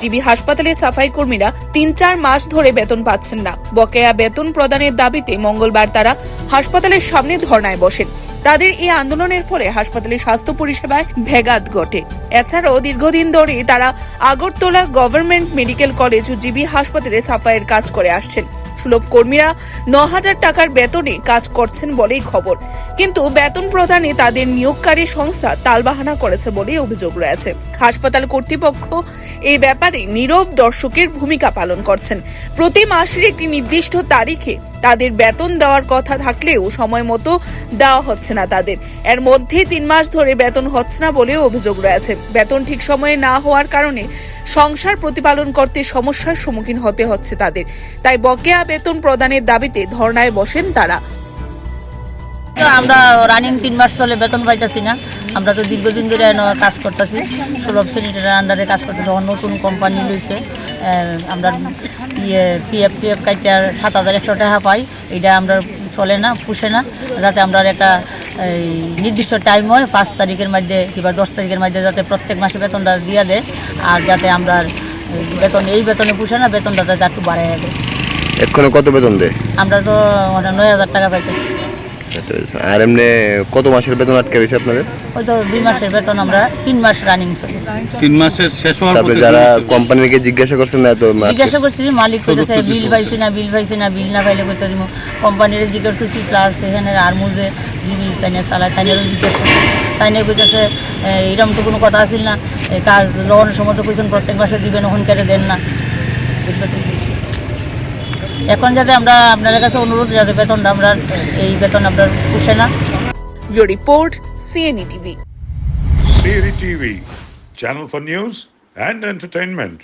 GB হাসপাতালে সাফাই কর্মীরা তিন চার মাস ধরে বেতন পাচ্ছেন না। বকেয়া বেতন প্রদানের দাবিতে মঙ্গলবার তারা হাসপাতালের সামনে ধর্নায় বসেন। তাদের এই আন্দোলনের ফলে হাসপাতালের স্বাস্থ্য পরিষেবায় ভেগাত ঘটে। এছাড়াও দীর্ঘদিন ধরে তারা আগরতলা গভর্নমেন্ট মেডিকেল কলেজ ও জিবি হাসপাতালে সাফাইয়ের কাজ করে আসছেন। সুলভ কর্মীরা ন হাজার টাকার বেতনে কাজ করছেন বলেই খবর। কিন্তু বেতন প্রদানে তাদের নিয়োগকারী সংস্থা তালবাহানা করেছে বলেই অভিযোগ রয়েছে। হাসপাতাল কর্তৃপক্ষ এই ব্যাপারে নীরব দর্শকের ভূমিকা পালন করছেন। প্রতি মাসের একটি নির্দিষ্ট তারিখে তাদের বেতন দেওয়ার কথা থাকলেও সময় মতো দেওয়া হচ্ছে না তাদের। এর মধ্যে তিন মাস ধরে বেতন হচ্ছে না বলেও অভিযোগ রয়েছে। বেতন ঠিক সময়ে না হওয়ার কারণে সংসার প্রতিপালন করতে সমস্যার সম্মুখীন হতে হচ্ছে তাদের। তাই বকেয়া বেতন প্রদানের দাবিতে ধর্নায় বসেন তারা। আমরা রানিং তিন মাস চলে বেতন পাইতেছি না। আমরা তো দীর্ঘদিন ধরে কাজ করতেছি। সুলভ শ্রেণির আন্ডারে কাজ করতে যখন নতুন কোম্পানি আহ, আমরা ইয়ে পিএফ পিএফ কাইটার সাত হাজার একশো টাকা পাই। এটা আমরা চলে না পুষে না। যাতে আমরা একটা এই, নির্দিষ্ট টাইম হয় পাঁচ তারিখের মধ্যে কিংবা দশ তারিখের মধ্যে যাতে প্রত্যেক মাসে বেতনটা দিয়ে দেয়। আর যাতে আমরা বেতন এই বেতনে পুষে না বেতনটা যাতে একটু বাড়াই দেয়। এক্ষণে কত বেতন দেয়? আমরা তো নয় হাজার টাকা পাইতেছি। আর এমনি কত মাসের বেতন আটকে রয়েছে আপনাদের? হয়তো দুই মাসের বেতন আমরা তিন মাস রানিং চলে। তিন মাসের শেষ হওয়ার পথে যারা কোম্পানিকে জিজ্ঞাসা করছেন না তো জিজ্ঞাসা করছি মালিক কইতেছে বিল পাইছি না বিল পাইছি না বিল না পাইলে কইতে দিব। কোম্পানির জিজ্ঞেস করছি প্লাস এখানে আরমুজে জিবি তাইনে চালায় তাইনেরও জিজ্ঞেস করছি। তাইনে কইতেছে এরকম তো কোনো কথা আসিল না। কাজ লোনের সময় তো কইছেন প্রত্যেক মাসে দিবেন ওখান কেটে দেন না। এখন যাতে আমরা আপনাদের কাছে অনুরোধ যাতে বেতনটা আমরা এই বেতন আপনার পুষে না Your report, CNE TV. Siri TV, channel for news and entertainment.